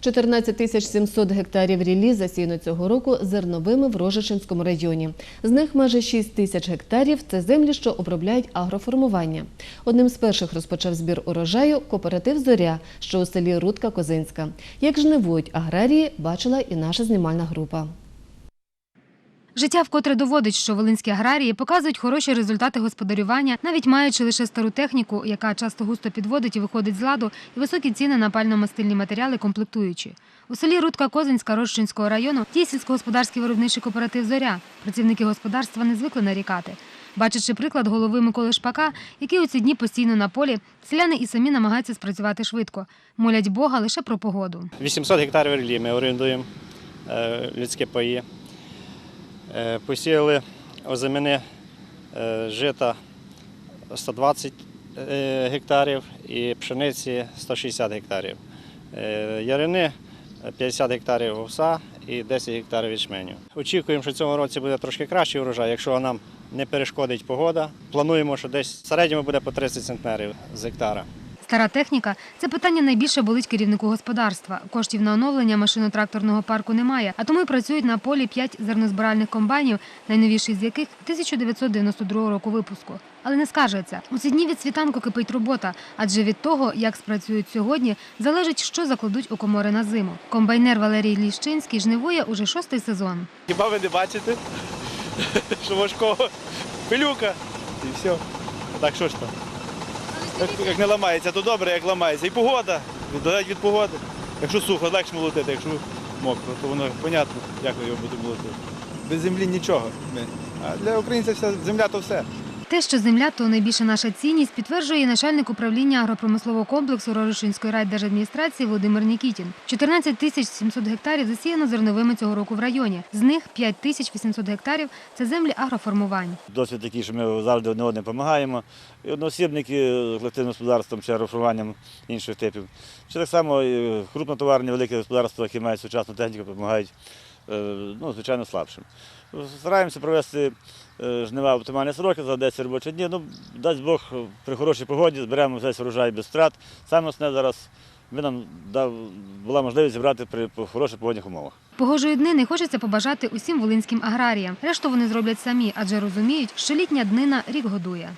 14 тисяч 700 гектарів рілі засіяно цього року зерновими в Рожичинському районі. З них майже 6 тисяч гектарів – це землі, що обробляють агроформування. Одним з перших розпочав збір урожаю кооператив «Зоря», що у селі Рудка Козинська. Як жнивують аграрії, бачила і наша знімальна група. Життя вкотре доводить, що волинські аграрії показують хороші результати господарювання, навіть маючи лише стару техніку, яка часто густо підводить і виходить з ладу, і високі ціни на пально-мастильні матеріали комплектуючі. У селі Рудка Козинська Рощинського району діє сільськогосподарський виробничий кооператив Зоря. Працівники господарства не звикли нарікати. Бачачи приклад голови Миколи Шпака, який у ці дні постійно на полі, селяни і самі намагаються спрацювати швидко. Молять Бога лише про погоду. 800 гектарів ріллі ми орендуємо е, людські паї. Е, Посіяли озимини е, жита 120 е, гектарів і пшениці 160 гектарів. Ярини 50 гектарів овса і 10 гектарів ячменю. Очікуємо, що в цьому році буде трошки кращий урожай, якщо нам не перешкодить погода. Плануємо, що десь в середньому буде по 30 центнерів з гектара. Стара техніка це питання найбільше болить керівнику господарства. Коштів на оновлення машино-тракторного парку немає, а тому й працюють на полі п'ять зернозбиральних комбайнів, найновіший з яких 1992 року випуску. Але не скаржаться. У ці дні від світанку кипить робота, адже від того, як спрацюють сьогодні, залежить, що закладуть у комори на зиму. Комбайнер Валерій Ліщинський жнивує уже шостий сезон. Хіба ви не бачите, що важкого пилюка і все. Так що ж там? Як, як не ламається, то добре, як ламається. І погода, залежить від погоди. Якщо сухо, легше молотити, якщо мокро, то воно понятно, як його буде молотити. Без землі нічого. А для українця вся земля то все. Те, що земля то найбільша наша цінність, підтверджує начальник управління агропромислового комплексу Рожичинської райдержадміністрації Володимир Нікітін. 14 тисяч 700 гектарів засіяно зерновими цього року в районі. З них 5 тисяч 800 гектарів – це землі агроформувань. Досвід такий, що ми завжди одне одним допомагаємо. І одноосібники колективним господарством чи агроформуванням інших типів. Чи так само і крупнотоварні великі господарства, які мають сучасну техніку, допомагають е, ну, звичайно слабшим. Стараємося провести е, жнива оптимальні сроки за 10 робочих днів. Ну, дасть Бог, при хорошій погоді зберемо весь врожай без втрат. Саме основне зараз ви нам дав, була можливість зібрати при хороших погодних умовах. Погожої днини хочеться побажати усім волинським аграріям. Решту вони зроблять самі, адже розуміють, що літня днина рік годує.